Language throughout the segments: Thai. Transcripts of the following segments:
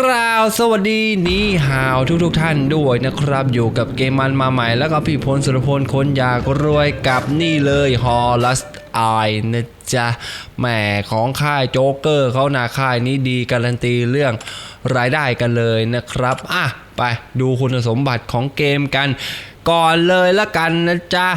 กล่าวสวัสดีนี่ฮาวทุกทุกๆท่านด้วยนะครับ อยู่กับเกมมันมาใหม่แล้วก็พี่พลสุรพลคนอยากรวยกับนี่เลยฮอลัสไอนะจ๊ะแหมของค่ายโจ๊กเกอร์เขาหนาค่ายนี้ดีการันตีเรื่องรายได้กันเลยนะครับ อะ ไปดูคุณสมบัติของเกมกัน ก่อนเลยละกันนะจ๊ะ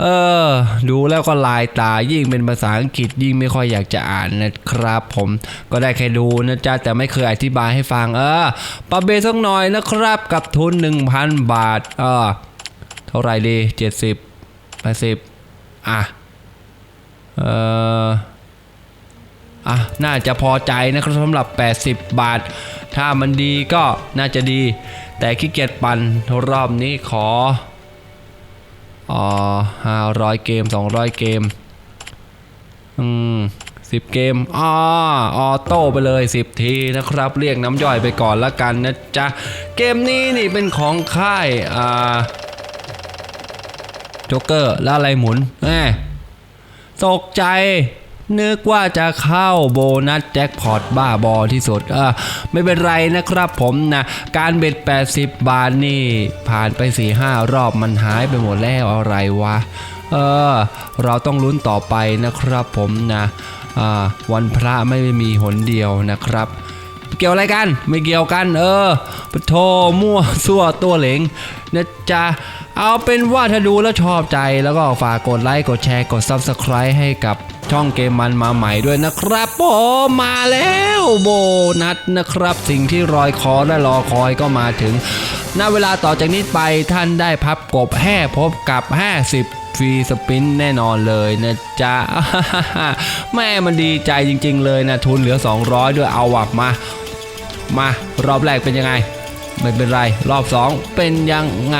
เออ ดูแล้วก็ลายตายิ่งเป็นภาษาอังกฤษยิ่งไม่ค่อยอยากจะอ่านนะครับ ผมก็ได้แค่ดูนะจ๊ะแต่ไม่เคยอธิบายให้ฟัง เออปรับเบสักหน่อยนะครับ กับทุน 1,000 บาท เออ เท่าไหร่ดี70 80อะ เอออะ น่าจะพอใจนะครับสำหรับ 80 บาท ถ้ามันดีก็น่าจะดี แต่ขี้เกียจปั่นรอบนี้ขอ อ๋อห้าร้อยเกมสองร้อยเกม อืมสิบเกมอ๋อออโต้ไปเลยสิบทีนะครับ เรียกน้ำย่อยไปก่อนละกันนะจ๊ะ เกมนี้นี่เป็นของค่าย อ่าโจ๊กเกอร์ แล้วอะไรหมุนแหมตกใจ นึกว่าจะเข้าโบนัสแจ็คพอตบ้าบอที่สุดเออไม่เป็นไรนะครับผมนะ การเบ็ด 80 บาทนี่ ผ่านไป 4-5 รอบมันหายไปหมดแล้วอะไรวะ เออ เราต้องลุ้นต่อไปนะครับผมนะวันพระไม่มีหนเดียวนะครับ เกี่ยวอะไรกัน ไม่เกี่ยวกัน เออปะโทมั่วซั่วตัวเหลงนะจ๊ะเอาเป็นว่าถ้าดูแล้วชอบใจแล้วก็ฝากกดไลค์กดแชร์กด Subscribe ให้กับช่องเกมมันมาใหม่ด้วยนะครับโอมาแล้วโบนัสนะครับ สิ่งที่รอยคอและรอคอยก็มาถึงณเวลาต่อจากนี้ไปท่านได้พับกบแห่พบกับ 50ฟรีสปินแน่นอนเลยนะจ๊ะ แม่มันดีใจจริง ๆ เลยนะทุนเหลือ 200 ด้วยเอาวักมา มารอบแรกเป็นยังไง ไม่เป็นไร รอบ 2 เป็นยังไง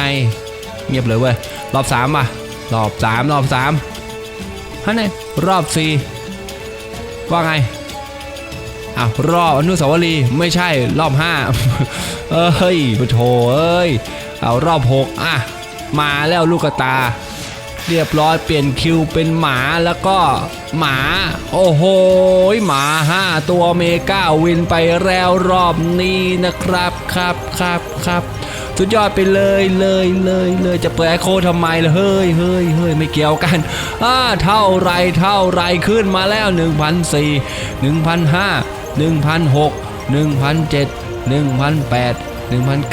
เงียบเลยเว้ย รอบ3อะรอบ 3 รอบ3ฮะเนี่ยรอบ 4 ว่าไงอ้าวรอบอนุสาวรีย์ไม่ใช่รอบ 5 เอ้ยปะโถเอ้ย เอารอบ 6 อะ มาแล้วลูกกระตา เรียบร้อยเปลี่ยนคิวเป็นหมาแล้วก็หมา โอ้โหหมาห้าตัวเมกาวินไปแล้วรอบนี้นะครับครับครับครับสุดยอดไปเลยเลยเลยเลยจะเปิดไอโคทำไมล่ะเฮ้ยเฮ้ยเฮ้ยไม่เกี่ยวกันอ่าเท่าไรเท่าไรขึ้นมาแล้ว1 0 0 1 1 0 0 1 1 0 0 1 1 0 0 1 1 0 0 1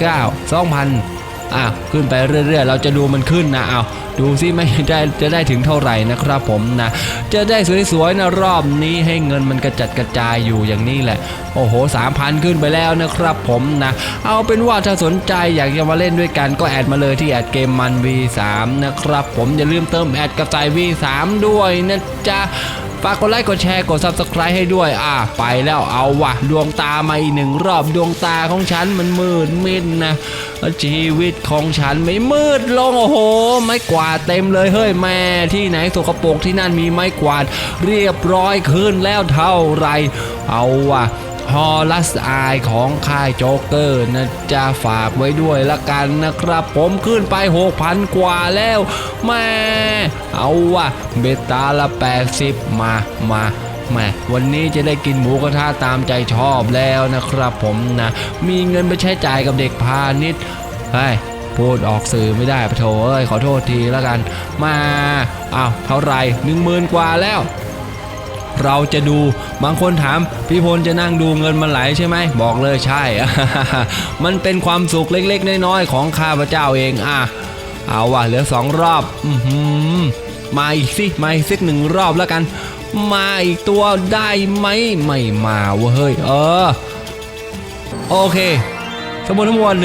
2,000 อะขึ้นไปเรื่อย ๆ เราจะดูมันขึ้นนะเอาดูซิไม่ได้จะได้ถึงเท่าไหร่นะครับผมนะ จะได้สวยๆนะรอบนี้ให้เงินมันกระจัดกระจายอยู่อย่างนี้แหละ โอ้โห3,000ขึ้นไปแล้วนะครับผมนะ เอาเป็นว่าถ้าสนใจอยากจะมาเล่นด้วยกันก็แอดมาเลยที่แอดเกมมัน V3 นะครับผมอย่าลืมเติมแอดกับสาย V3 ด้วยนะจ๊ะ ฝากกดไลค์กดแชร์กด subscribe ให้ด้วย อะไปแล้วเอาวะดวงตามาอีกหนึ่งรอบดวงตาของฉันมันมืดมิดนะชีวิตของฉันไม่มืดลงโอ้โห ไม้กวาดเต็มเลยเฮ้ยแม่ที่ไหนสกปรกที่นั่นมีไม้กวาด เรียบร้อยขึ้นแล้วเท่าไหรเอาวะ ฮอลัสอายของค่ายโจ๊กเกอร์นะจะฝากไว้ด้วยละกันนะครับ ผมขึ้นไป 6,000 กว่าแล้วแม่เอาวะเบตาละ 80 มามาแม่วันนี้จะได้กินหมูกระทะตามใจชอบแล้วนะครับผมนะ มีเงินไปใช้จ่ายกับเด็กพาณิชย์เฮ้พูดออกสื่อไม่ได้ปะโถเอ้ยขอโทษทีแล้วกัน มาอ้าวเท่าไหร่หนึ่งหมื่นกว่าแล้ว เราจะดู บางคนถามพี่พลจะนั่งดูเงินมันไหลใช่ไหมบอกเลยใช่ มันเป็นความสุขเล็กๆ น้อยๆ ของข้าพเจ้าเองอะเอาว่ะเหลือสองรอบอมาอีกสิมาอีกสักหนึ่งรอบแล้วกัน มาอีกตัวได้ไหมไม่มาเว้ยเฮ้ยเออ โอเค ทั้งหมดทั้งมวล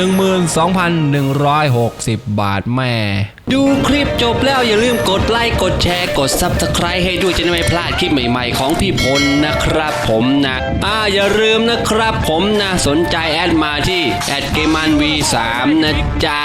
12,160 บาทแม่ ดูคลิปจบแล้วอย่าลืมกดไลค์กดแชร์กด Subscribe ให้ด้วยจะได้ไม่พลาดคลิปใหม่ๆของพี่พลนะครับผมนะอ่าอย่าลืมนะครับผมนะสนใจแอดมาที่แอดเกมัน V3 นะจ๊ะ